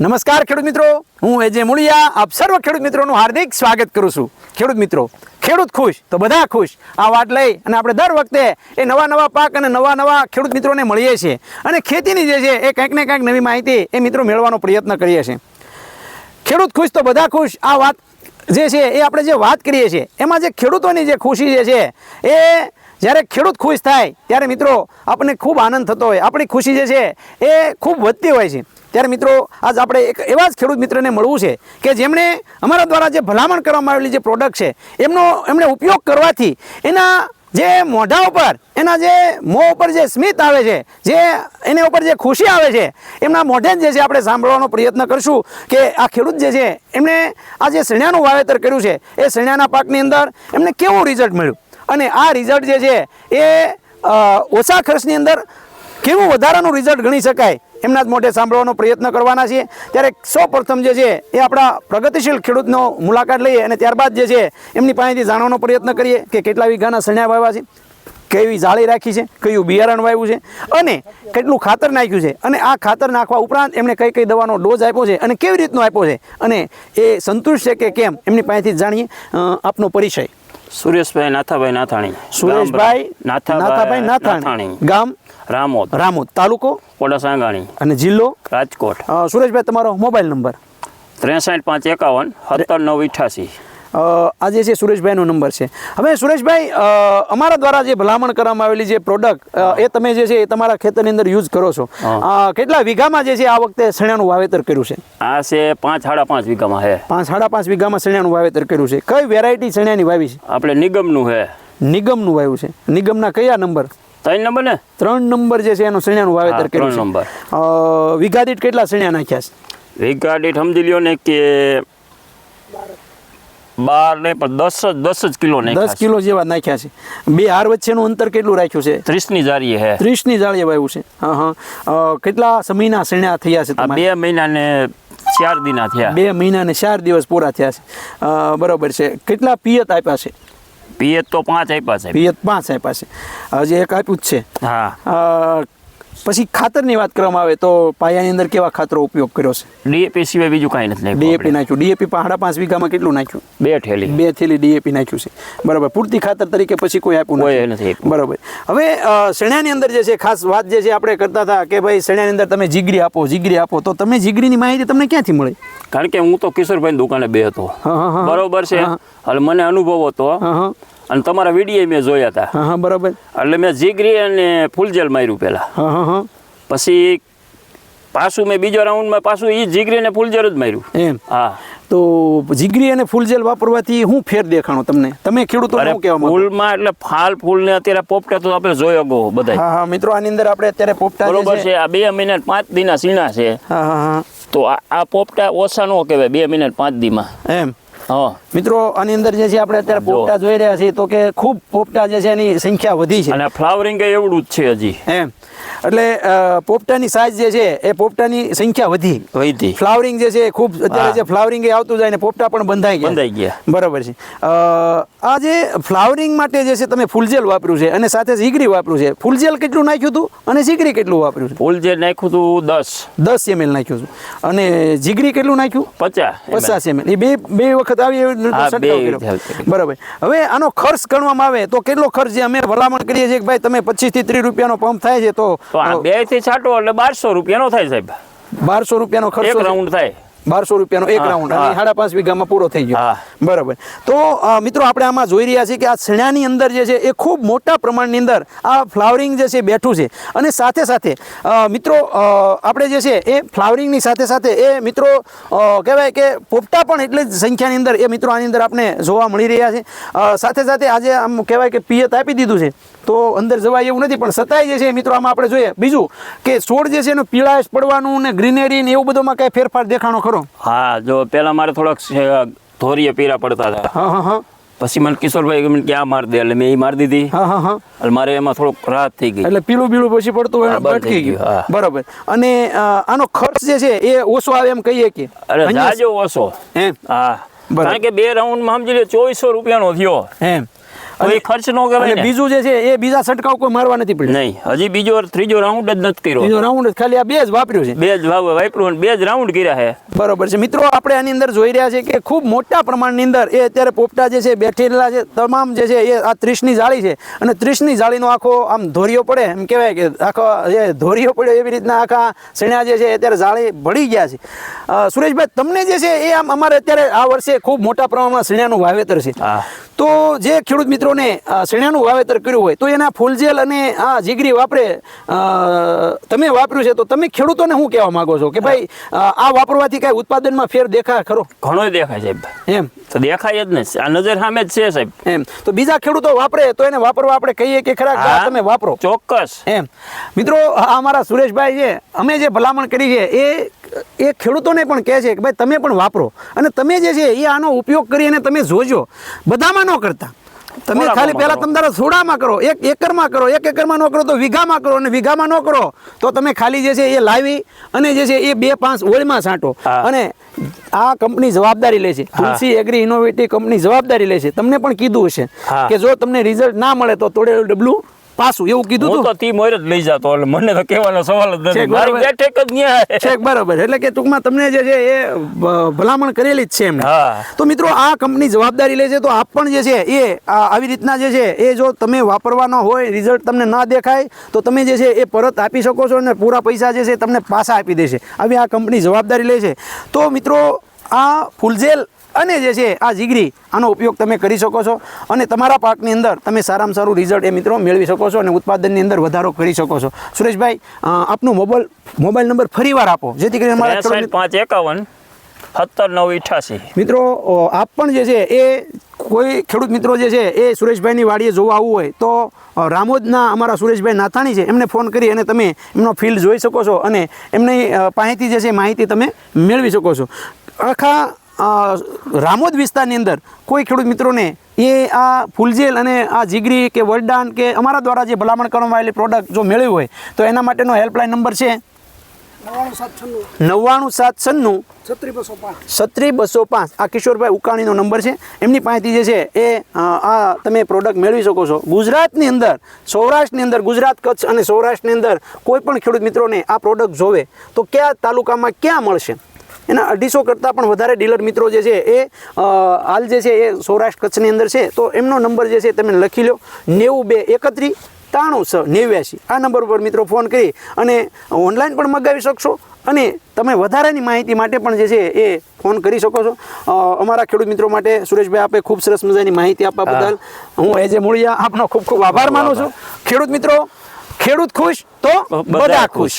નમસ્કાર ખેડૂત મિત્રો. હું એજે મુળિયા. આપ સર્વ ખેડૂત મિત્રોનું હાર્દિક સ્વાગત કરું છું. ખેડૂત મિત્રો, ખેડૂત ખુશ તો બધા ખુશ. આ વાત લઈ અને આપણે દર વખતે એ નવા નવા પાક અને નવા નવા ખેડૂત મિત્રોને મળીએ છીએ. અને ખેતીની જે છે એ કંઈક ને કંઈક નવી માહિતી એ મિત્રો મેળવવાનો પ્રયત્ન કરીએ છીએ. ખેડૂત ખુશ તો બધા ખુશ. આ વાત જે છે એ આપણે જે વાત કરીએ છીએ, એમાં જે ખેડૂતોની જે ખુશી જે છે એ જ્યારે ખેડૂત ખુશ થાય, ત્યારે મિત્રો આપણને ખૂબ આનંદ થતો હોય. આપણી ખુશી જે છે એ ખૂબ વધતી હોય છે. ત્યારે મિત્રો, આજ આપણે એક એવા જ ખેડૂત મિત્રને મળવું છે કે જેમણે અમારા દ્વારા જે ભલામણ કરવામાં આવેલી જે પ્રોડક્ટ છે, એમનો એમણે ઉપયોગ કરવાથી એના જે મોઢા ઉપર, એના જે મોં ઉપર જે સ્મિત આવે છે, જે એની ઉપર જે ખુશી આવે છે, એમના મોઢે જ છે આપણે સાંભળવાનો પ્રયત્ન કરશું કે આ ખેડૂત જે છે, એમણે આ જે શેણાનું વાવેતર કર્યું છે, એ શેણાના પાકની અંદર એમને કેવું રિઝલ્ટ મળ્યું? અને આ રિઝલ્ટ જે છે, એ ઓછા ખર્ચની અંદર કેવું વધારાનું રિઝલ્ટ ગણી શકાય? એમના જ મોઢે સાંભળવાનો પ્રયત્ન કરવાના છીએ. ત્યારે સૌ પ્રથમ જે છે એ આપણા પ્રગતિશીલ ખેડૂતનો મુલાકાત લઈએ અને ત્યારબાદ જે છે એમની પાસેથી જાણવાનો પ્રયત્ન કરીએ કે કેટલા વીઘાના સણ્યા વાવ્યા છે, કેવી જાળી રાખી છે, કયું બિયારણ વાવ્યું છે અને કેટલું ખાતર નાખ્યું છે. અને આ ખાતર નાખવા ઉપરાંત એમણે કઈ કઈ દવાનો ડોઝ આપ્યો છે અને કેવી રીતનો આપ્યો છે અને એ સંતુષ્ટ છે કે કેમ એમની પાસેથી જાણીએ. આપનો પરિચય. સુરેશભાઈ નાથાભાઈ નાથાણી. સુરેશભાઈ નાથાભાઈ નાથાણી. ગામ રામોદ. રામોદ. તાલુકો? સાંગાણી. અને જિલ્લો? રાજકોટ. સુરેશભાઈ તમારો મોબાઈલ નંબર. ત્રેસઠ પાંચ એકાવન સત્તર નવ અઠ્યાસી. અ, આ જે છે સુરેશભાઈનો નંબર છે. હવે સુરેશભાઈ અમારા દ્વારા જે ભલામણ કરવામાં આવેલી જે પ્રોડક્ટ એ તમે જે છે એ તમારા ખેતરની અંદર યુઝ કરો છો. કેટલા વીઘામાં જે છે આ વખતે શણિયાનું વાવેતર કર્યું છે? આ છે પાંચ સાડા પાંચ વીઘામાં હે. પાંચ સાડા પાંચ વીઘામાં શણ્યાનું વાવેતર કર્યું છે. કઈ વેરાયટી સણિયાની વાવી છે? આપણે નિગમનું હે. નિગમનું વાવ્યું છે. નિગમના કયા નંબર ત્રણ નંબર ને? ત્રણ નંબર જે છે એનું સણિયાનું વાવેતર કર્યું છે. નંબર. વીઘા દીઠ કેટલા સણિયા નાખ્યા છે? વીઘા દીઠ સમજી લ્યો ને કે બાર ને પણ દસ જ દસ જ કિલો નહીં દસ કિલો જેવા નાખ્યા છે. બે હાર વચ્ચેનું અંતર કેટલું રાખ્યું છે? ત્રીસની જારી હે. ત્રીસની જાળીએ વાવ્યું છે. હા હા. કેટલા સમયના સણ્યા થયા છે બે મહિના ને ચાર દિના થયા. બે મહિના ને ચાર દિવસ પૂરા થયા છે. બરોબર છે. કેટલા પિયત આપ્યા છે? પિયત તો પાંચ આપ્યા છે. પિયત પાંચ આપ્યા છે. હજી એક આપ્યું જ છે. હા. પછી ખાતરની વાત કરવામાં આવે તો પાયાની અંદર કેવા ખાતરો ઉપયોગ કર્યો છે? ડીએપી સિવાય બીજું કાંઈ નથી નાખ્યું ડીએપી નાખ્યું. ડીએપી સાડા પાંચ વીઘામાં કેટલું નાખ્યું? બે થેલી. બે થેલી ડીએપી નાખ્યું છે. બરાબર. પૂરતી ખાતર તરીકે પછી કોઈ આપ્યું નથી. બરાબર. હવે શેણાની અંદર જે છે ખાસ વાત જે છે આપણે કરતા હતા કે ભાઈ શેણાની અંદર તમે જીગરી આપો જીગરી આપો તો તમે જીગરીની માહિતી તમને ક્યાંથી મળે? કારણ કે હું તો કિશોરભાઈ દુકાને બે હતો. બરોબર છે. મને અનુભવ હતો અને તમારા વીડિયો મેં જોયા હતા હા હા બરાબર. એટલે મેં જીગરી અને ફૂલજેલ માર્યું પહેલાં હા હા હા. પછી પાછું મેં બીજો રાઉન્ડમાં પાછું એ જીગરી અને ફૂલજેલ જ માર્યું. એમ. હા. તો જીગરી અને ફૂલજેલ વાપરવાથી હું ફેર દેખાણો તમને? તમે ખેડૂતો શું કહેવા માંગો? ફૂલમાં એટલે ફાલ ફૂલ ને અત્યારે પોપટા તો આપણે જોયો ગો બધા હા હા મિત્રો આની અંદર આપણે અત્યારે પોપટા બરોબર છે આ બે મિનિટ પાંચ દીના સીણા છે. હા હા તો આ પોપટા ઓછા નો કહેવાય બે મિનિટ પાંચ દીમાં. એમ. મિત્રો આની અંદર જે છે આપણે અત્યારે. પોપટા જોઈ રહ્યા છીએ તો કે ખૂબ પોપટા જે છે એની સંખ્યા વધી છે. અને ફ્લાવરિંગ એવડું જ છે હજી. એમ. એટલે પોપટાની સાઇઝ જે છે એ પોપટાની સંખ્યા વધી. વધી. ફ્લાવરિંગ જે છે એ ખૂબ અત્યારે જે ફ્લાવરિંગ એ આવતું જાય ને પોપટા પણ બંધાઈ ગયા. બંધાઈ ગયા. બરાબર છે. આ જે ફ્લાવરિંગ માટે જે છે તમે ફૂલજેલ વાપર્યું છે અને સાથે ઝીગરી વાપર્યું છે. ફૂલજેલ કેટલું નાખ્યું હતું? અને ઝીગરી કેટલું વાપર્યું છે? ફૂલ જે નાખ્યું હતું દસ. દસ એમએલ નાખ્યું હતું. અને ઝીગરી કેટલું નાખ્યું? પચાસ પચાસ એમએલ એ બે બે વખત આવી એવી રીતે છંટકાવ કર્યો. બરાબર. હવે આનો ખર્ચ ગણવામાં આવે તો કેટલો ખર્ચ છે અમે ભલામણ કરીએ છીએ કે ભાઈ તમે પચીસથી ત્રીસ રૂપિયાનો પંપ થાય છે તો બેથી છાંટો એટલે બારસો રૂપિયાનો થાય સાહેબ. બારસો રૂપિયાનો ખર્ચો રાઉન્ડ થાય. બારસો રૂપિયાનો એક રાઉન્ડ અને સાડા પાંચ વીઘામાં પૂરો થઈ ગયો. બરાબર. તો મિત્રો આપણે આમાં જોઈ રહ્યા છીએ કે આ શેણાની અંદર જે છે એ ખૂબ મોટા પ્રમાણની અંદર આ ફ્લાવરિંગ જે છે બેઠું છે. અને સાથે સાથે મિત્રો આપણે જે છે એ ફ્લાવરિંગની સાથે સાથે એ મિત્રો કહેવાય કે પોપટા પણ એટલી જ સંખ્યાની અંદર એ મિત્રો આની અંદર આપણે જોવા મળી રહ્યા છે. સાથે સાથે આજે આમ કહેવાય કે પિયત આપી દીધું છે. તો અંદર જવાય એવું નથી પણ છતાંય જે છે મિત્રો આમાં આપણે જોઈએ. બીજું કે છોડ જે છે એનું પીળાશ પડવાનું ને ગ્રીનરી ને એવું બધુંમાં કાંઈ ફેરફાર દેખાણો ખરો? હા જો પેલા મારે થોડાક ધોરીએ પીરા પડતા હતા. હા હા હા. પછી મને કિશોરભાઈ કે આ માર દે એટલે મેં એ મારી દીધી. હા હા હા. એટલે મારે એમાં થોડોક રાહત થઈ ગઈ. એટલે પીળું પીળું પછી પડતું હોય અટકી ગયું બરાબર. અને આનો ખર્ચ જે છે એ ઓછો આવે એમ કહીએ કે? અરે જાજો ઓછો. એમ. હા. કારણ કે બે રાઉન્ડમાં સમજી લે ચોવીસો રૂપિયાનો થયો. એમ. કોઈ ખર્ચ નો કહેવાય ને. બીજું જે છે એ બીજા છંટકાવ કોઈ મારવા નથી પડ્યા. નહીં. હજી બીજો ત્રીજો રાઉન્ડ જ નથી કર્યો. બીજો રાઉન્ડ ખાલી આ બે જ વાપર્યો છે. બે જ વાપર્યું અને બે જ રાઉન્ડ કર્યા છે. બરોબર છે. મિત્રો આપણે આની અંદર જોઈ રહ્યા છે કે ખૂબ મોટા પ્રમાણની અંદર એ અત્યારે પોપટા જે છે બેઠેલા છે તમામ જે છે એ આ ત્રીસની જાળી છે. અને ત્રીસની જાળીનો આખો આમ ધોરિયો પડે એમ કહેવાય કે આખો જે ધોરિયો પડ્યો એવી રીતના આખા શેણા જે છે અત્યારે જાળી ભળી ગયા છે. સુરેશભાઈ તમને જે છે એ આમ અમારે અત્યારે આ વર્ષે ખૂબ મોટા પ્રમાણમાં શેણાનું વાવેતર છે. તો જે ખેડૂત મિત્રોને શેણાનું વાવેતર કર્યું હોય તો એના ફૂલજેલ અને આ જીગરી વાપરે. તમે વાપર્યું છે તો તમે ખેડૂતોને શું કહેવા માંગો છો? કે ભાઈ આ વાપરવાથી કાંઈ ઉત્પાદનમાં ફેર દેખાય ખરો? ઘણો દેખાય સાહેબ. એમ. તો દેખાય જ ને આ નજર સામે જ છે સાહેબ. એમ. તો બીજા ખેડૂતો વાપરે તો એને વાપરવા આપણે કહીએ કે ખરા તમે વાપરો. ચોક્કસ. એમ. મિત્રો આ અમારા સુરેશભાઈ છે અમે જે ભલામણ કરી છે એ એ ખેડૂતોને પણ કહે છે કે ભાઈ તમે પણ વાપરો. અને તમે જે છે એ આનો ઉપયોગ કરી અને તમે જોજો. બધામાં ન કરતા. તમે ખાલી પહેલા કરો. તમે તારા થોડામાં કરો એક એકરમાં કરો એક એકરમાં ન કરો તો વીઘામાં કરો અને વીઘામાં ન કરો તો તમે ખાલી જે છે એ લાવી અને જે છે એ બે પાંચ ઓળમાં છાંટો. અને આ કંપની જવાબદારી લે છે. તુલસી એગ્રી ઇનોવેટિવ કંપની જવાબદારી લે છે. તમને પણ કીધું હશે કે જો તમને રિઝલ્ટ ના મળે તો તોડેલું ડબલું પાછું એવું કીધું તું? તો તી મોર જ લઈ જતો એટલે મને તો કહેવાનો સવાલ જ નથી. મારી બેઠક જ ન્યા છે બરાબર. એટલે કે ટૂંકમાં તમને જે છે એ ભલામણ કરેલી જ છે એમને. તો મિત્રો આ કંપની જવાબદારી લે છે તો આપ પણ જે છે એ આ આવી રીતના જે છે એ જો તમે વાપરવાનો હોય રિઝલ્ટ તમને ના દેખાય તો તમે જે છે એ પરત આપી શકો છો અને પૂરા પૈસા જે છે તમને પાછા આપી દેશે. આવી આ કંપની જવાબદારી લે છે. તો મિત્રો આ ફૂલજેલ અને જે છે આ જીગરી આનો ઉપયોગ તમે કરી શકો છો. અને તમારા પાકની અંદર તમે સારામાં સારું રિઝલ્ટ એ મિત્રો મેળવી શકો છો અને ઉત્પાદનની અંદર વધારો કરી શકો છો. સુરેશભાઈ આપનો મોબાઈલ મોબાઈલ નંબર ફરી વાર આપો. જેથી કરીને મારા પાંચ એકાવન સત્તર નવ અઠાસી મિત્રો આપ પણ જે છે એ કોઈ ખેડૂત મિત્રો જે છે એ સુરેશભાઈની વાડીએ જોવા આવવું હોય તો રામોદના અમારા સુરેશભાઈ નાથાણી છે એમને ફોન કરી અને તમે એમનો ફિલ્ડ જોઈ શકો છો અને એમની પાસેથી જે છે માહિતી તમે મેળવી શકો છો. આખા રામોદ વિસ્તારની અંદર કોઈ ખેડૂત મિત્રોને એ આ ફૂલજેલ અને આ જીગરી કે વરદાન કે અમારા દ્વારા જે ભલામણ કરવામાં આવેલી પ્રોડક્ટ જો મેળવી હોય, તો એના માટેનો હેલ્પલાઇન નંબર છે? નવ્વાણું સાત છન્નું. છત્રી બસો પાંચ. આ કિશોરભાઈ ઉકાણીનો નંબર છે. એમની પાસેથી જે છે એ આ તમે પ્રોડક્ટ મેળવી શકો છો. ગુજરાતની અંદર, સૌરાષ્ટ્રની અંદર ગુજરાત કચ્છ અને સૌરાષ્ટ્રની અંદર કોઈ પણ ખેડૂત મિત્રોને આ પ્રોડક્ટ જોવે, તો કયા તાલુકામાં ક્યાં મળશે? એના અઢીસો કરતાં પણ વધારે ડીલર મિત્રો જે છે એ હાલ જે છે એ સૌરાષ્ટ્ર કચ્છની અંદર છે તો એમનો નંબર જે છે તમે લખી લો. નેવું બે એકત્રીસ ત્રાણું છ નેવ્યાસી આ નંબર ઉપર મિત્રો ફોન કરી અને ઓનલાઈન પણ મગાવી શકશો અને તમે વધારાની માહિતી માટે પણ જે છે એ ફોન કરી શકો છો. અમારા ખેડૂત મિત્રો માટે સુરેશભાઈ આપે ખૂબ સરસ મજાની માહિતી આપવા બદલ. હું એજે મૂળિયા આપનો ખૂબ ખૂબ આભાર માનું છું. ખેડૂત મિત્રો ખેડૂત ખુશ તો બધા ખુશ.